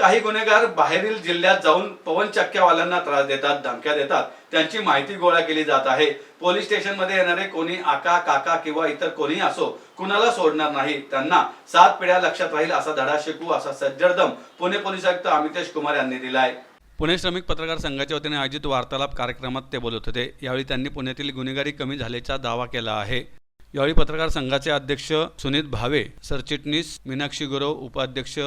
काही गुन्हेगार बाहेरील जिल्ह्यात जाऊन पवन चक्क्यावाल्यांना त्रास देतात धमक्या देतात. त्यांची माहिती गोळा केली जात आहे. पोलीस स्टेशनमध्ये येणारे कोणी आका काका किंवा इतर कोणी असो कुणाला सोडणार नाही. त्यांना सात पिढ्या लक्षात राहील असा धडा शिकू असा सज्जरदम पुणे पोलीस आयुक्त अमितेश कुमार यांनी दिलाय. पुणे श्रमिक पत्रकार संघाच्या वतीने आयोजित वार्तालाप कार्यक्रमात ते बोलत होते. यावेळी त्यांनी पुण्यातील गुन्हेगारी कमी झाल्याचा दावा केला आहे. यावेळी पत्रकार संघाचे अध्यक्ष सुनीत भावे सरचिटणीस मीनाक्षी गुरव उपाध्यक्ष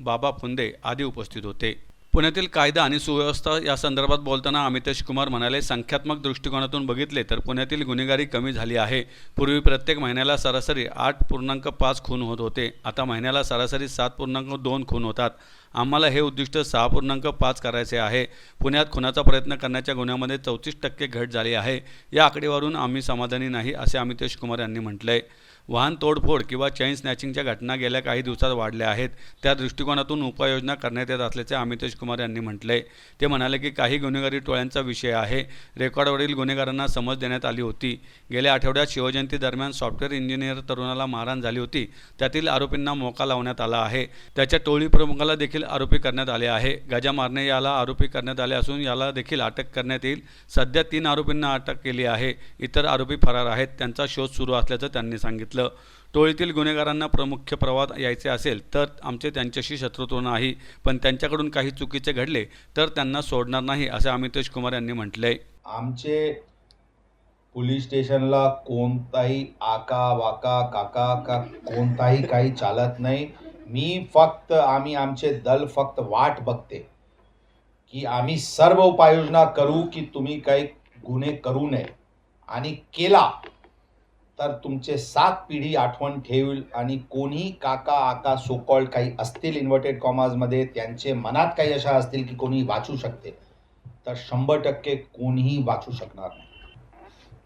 बाबा फुंदे आदी उपस्थित होते. पुण्यातील कायदा आणि सुव्यवस्था या संदर्भात बोलताना अमितेश कुमार म्हणाले संख्यात्मक दृष्टिकोनातून बघितले तर पुण्यातील गुन्हेगारी कमी झाली आहे. पूर्वी प्रत्येक महिन्याला सरासरी आठ पूर्णांक पाच खून होत होते. आता महिन्याला सरासरी सात पूर्णांक दोन खून होतात. आम्हाला हे उद्दिष्ट सहा पूर्णांक पाच करायचे आहे. पुण्यात खुनाचा प्रयत्न करण्याच्या गुन्ह्यामध्ये चौतीस टक्के घट झाली आहे. या आकडेवारून आम्ही समाधानी नाही असे अमितेश कुमार यांनी म्हटलंय. वाहन तोडफोड किंवा चैन स्नॅचिंगच्या घटना गेल्या काही दिवसात वाढल्या आहेत. त्या दृष्टिकोनातून उपाययोजना करण्यात येत असल्याचे अमितेश कुमार यांनी म्हटले ते म्हणाले की काही गुन्हेगारी टोळ्यांचा विषय आहे. रेकॉर्डवरील गुन्हेगारांना समज देण्यात आली होती. गेल्या आठवड्यात शिवजयंती दरम्यान सॉफ्टवेअर इंजिनियर तरुणाला मारहाण झाली होती. त्यातील आरोपींना मोका लावण्यात आला आहे. त्याच्या टोळी प्रमुखाला देखील आरोपी करण्यात आले आहे. गजा मारणे याला आरोपी करण्यात आले असून याला देखील अटक करण्यात येईल. सध्या तीन आरोपींना अटक केली आहे. इतर आरोपी फरार आहेत. त्यांचा शोध सुरू असल्याचं त्यांनी सांगितलं. टोळीतील गुन्हेगारांना प्रमुख प्रवाहात यायचे असेल तर आमचे त्यांच्याशी शत्रुत्व नाही पण त्यांच्याकडून काही चुकीचे घडले तर त्यांना सोडणार नाही असे अमितेश कुमार यांनी म्हटलंय. आमचे पोलीस स्टेशनला कोणताही आका वाका काका का कोणताही काही चालत नाही. मी फक्त आम्ही आमचे दल फक्त वाट बघते की आम्ही सर्व उपाययोजना करू की तुम्ही काही गुन्हे करू नये. आणि केला. तर तुमचे सात पिढी आठवण ठेवील आणि कोणी काका आका सोकॉल्ड काही असतील इन्व्हर्टेड कॉमर्समध्ये त्यांचे मनात काही अशा असतील की कोणी वाचू शकते. तर शंभर टक्के कोणीही वाचू शकणार नाही.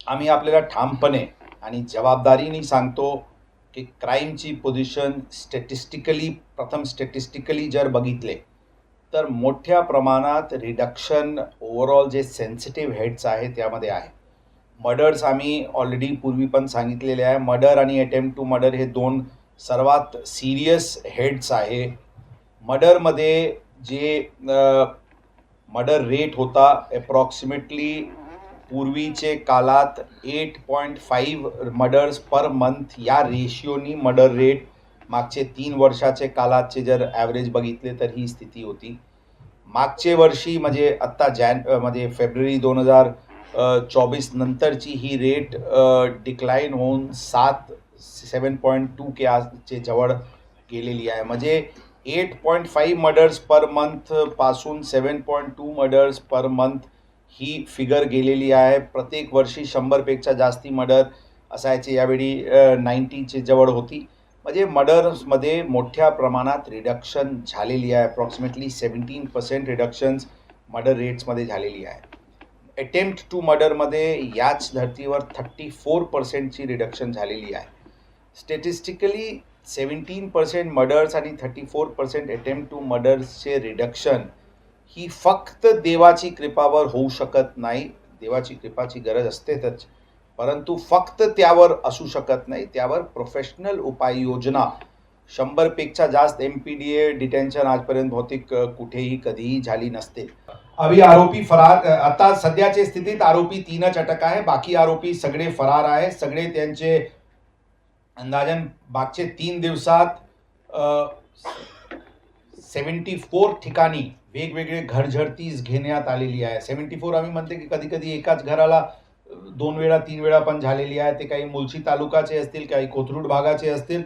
आम्ही आपल्याला ठामपणे आणि जबाबदारीने सांगतो की क्राईमची पोझिशन स्टॅटिस्टिकली प्रथम स्टॅटिस्टिकली जर बघितले तर मोठ्या प्रमाणात रिडक्शन ओव्हरऑल जे सेन्सिटिव्ह हेड्स आहे त्यामध्ये आहे. मर्डर्स आम्ही ऑलरेडी पूर्वी पण सांगितलेले आहे. मर्डर आणि अटेम्प्ट टू मर्डर हे दोन सर्वात सिरियस हेड्स आहे. मर्डरमध्ये जे मर्डर रेट होता अप्रॉक्सिमेटली पूर्वीचे कालात eight point five murders per month या रेशिओनी मर्डर रेट मागचे तीन वर्षाचे कालातचे जर ॲव्हरेज बघितले तर ही स्थिती होती. मागचे वर्षी म्हणजे आत्ता जॅन म्हणजे फेब्रुवारी दोन हजार चोवीस नंतरची ही रेट डिक्लाईन होऊन सात सेवन पॉईंट टू के आजचे जवळ गेलेली आहे. म्हणजे eight point five murders per मंथपासून seven point two murders per month ही फिगर गेलेली आहे. प्रत्येक वर्षी शंभरपेक्षा जास्ती मर्डर असायचे. यावेळी नाईन्टीचे जवळ होती. म्हणजे मर्डर्समध्ये मोठ्या प्रमाणात रिडक्शन झालेली आहे. Approximately seventeen percent reductions murder रेट्समध्ये झालेली आहे. अटेम्प्ट टू मर्डरमध्ये याच धर्तीवर थर्टी फोर पर्सेंटची रिडक्शन झालेली आहे. स्टॅटिस्टिकली सेवन्टीन पर्सेंट मर्डर्स आणि thirty four percent attempt to मर्डर्सचे reduction ही फक्त देवाची कृपावर होऊ शकत नाही. देवाची कृपाची गरज असतेच परंतु फक्त त्यावर असू शकत नाही. त्यावर प्रोफेशनल उपाययोजना शंभरपेक्षा जास्त M P D A detention आजपर्यंत बहुतेक कुठेही कधीही झाली नसते. अभी आरोपी फरार आता सध्याच्या स्थितीत आरोपी तीनच अटक आहे. बाकी आरोपी सगळे फरार आहे. सगळे त्यांचे अंदाजन मागचे तीन दिवसात सेवन्टी फोर ठिकाणी वेगवेगळे घरझडतीस घेण्यात आलेली आहे. सेवन्टी फोर आम्ही म्हणते की कधी कधी एकाच घराला दोन वेळा तीन वेळा पण झालेली आहे. ते काही मुलशी तालुकाचे असतील काही कोथरूड भागाचे असतील.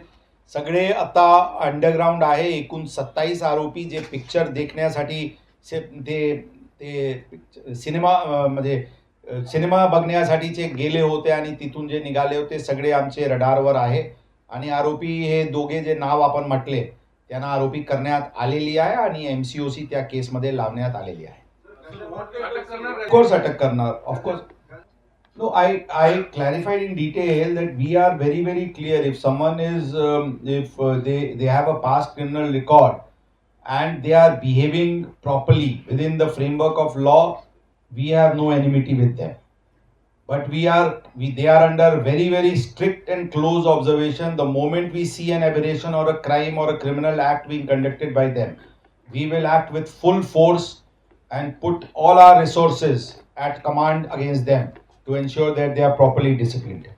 सगळे आता अंडरग्राऊंड आहे. एकूण सत्तावीस आरोपी जे पिक्चर देखण्यासाठी से ते ते पिक्चर सिनेमा म्हणजे सिनेमा बघण्यासाठी जे गेले होते आणि तिथून जे निघाले होते सगळे आमचे रडारवर आहे. आणि आरोपी हे दोघे जे नाव आपण म्हटले त्यांना आरोपी करण्यात आलेली आहे आणि एम सी ओ सी त्या केसमध्ये लावण्यात आलेली आहे. ऑफकोर्स अटक करणार of course No, I, I clarified in detail that we are very, very clear. If someone is, um, if uh, they, they have a past criminal record and they are behaving properly within the framework of law, we have no enmity with them. But we are, we, they are under very, very strict and close observation. The moment we see an aberration or a crime or a criminal act being conducted by them, we will act with full force and put all our resources at command against them to ensure that they are properly disciplined.